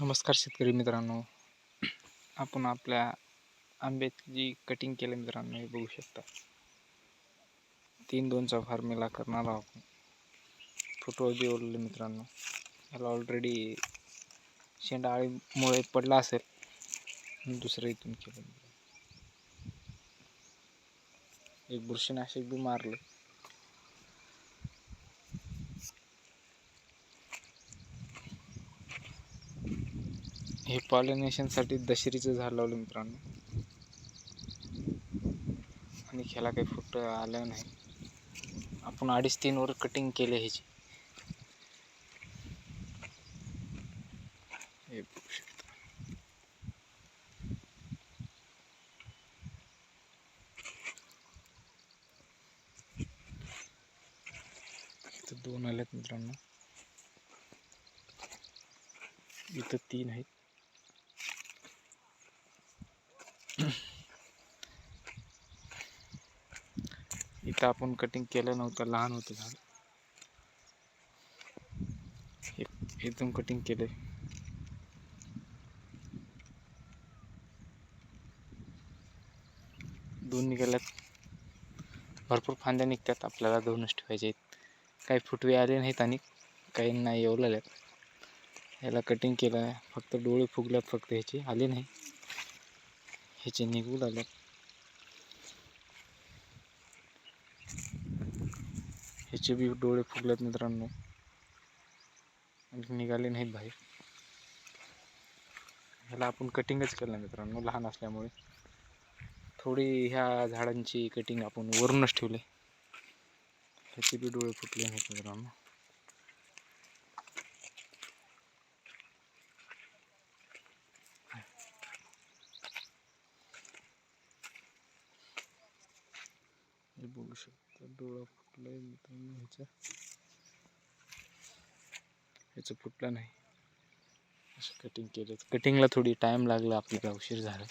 नमस्कार शेतकरी मित्रांनो. आपण आपल्या आंब्याची जी कटिंग केलं मित्रांनो हे बघू शकता. तीन दोनचा फॉर्म्युला करणार आहोत आपण. फुटवा ओढले मित्रांनो. याला ऑलरेडी शेंडाळीमुळे पडला असेल. दुसरं इथून केलं. एक बुरशीनाशक बी मारलं. हे पॉलिनेशनसाठी दशरीचं झाड लावलं मित्रांनो. आणि ह्याला काही फुट आलं नाही. आपण अडीच तीनवर कटिंग केले ह्याची. हे बघू शकता. इथं दोन आल्यात मित्रांनो. इथं तीन आहेत. इथं आपण कटिंग केलं नव्हतं लहान होतं झाड. एकदम कटिंग केलंय. दोन निघाल्यात. भरपूर फांद्या निघतात आपल्याला दोनच ठेवायचे आहेत. काही फुटवे आले नाहीत आणि काही नाही येऊ याला कटिंग केलं फक्त डोळे फुगल्यात फक्त ह्याचे. आले नाही. ह्याचे निघू लागल्यात. ह्याचे बी डोळे फुगलेत मित्रांनो. निघाले नाहीत बाहेर. ह्याला आपण कटिंगच केलं मित्रांनो लहान असल्यामुळे. थोडी ह्या झाडांची कटिंग आपण वरूनच ठेवले. ह्याचे बी डोळे फुटले नाहीत मित्रांनो. हे बघू शकता डोळा फुटलाय. मित्रांनो ह्याचं फुटलं नाही. असं कटिंग केलं. कटिंगला थोडी टाइम लागला आपल्याला उशीर झाला.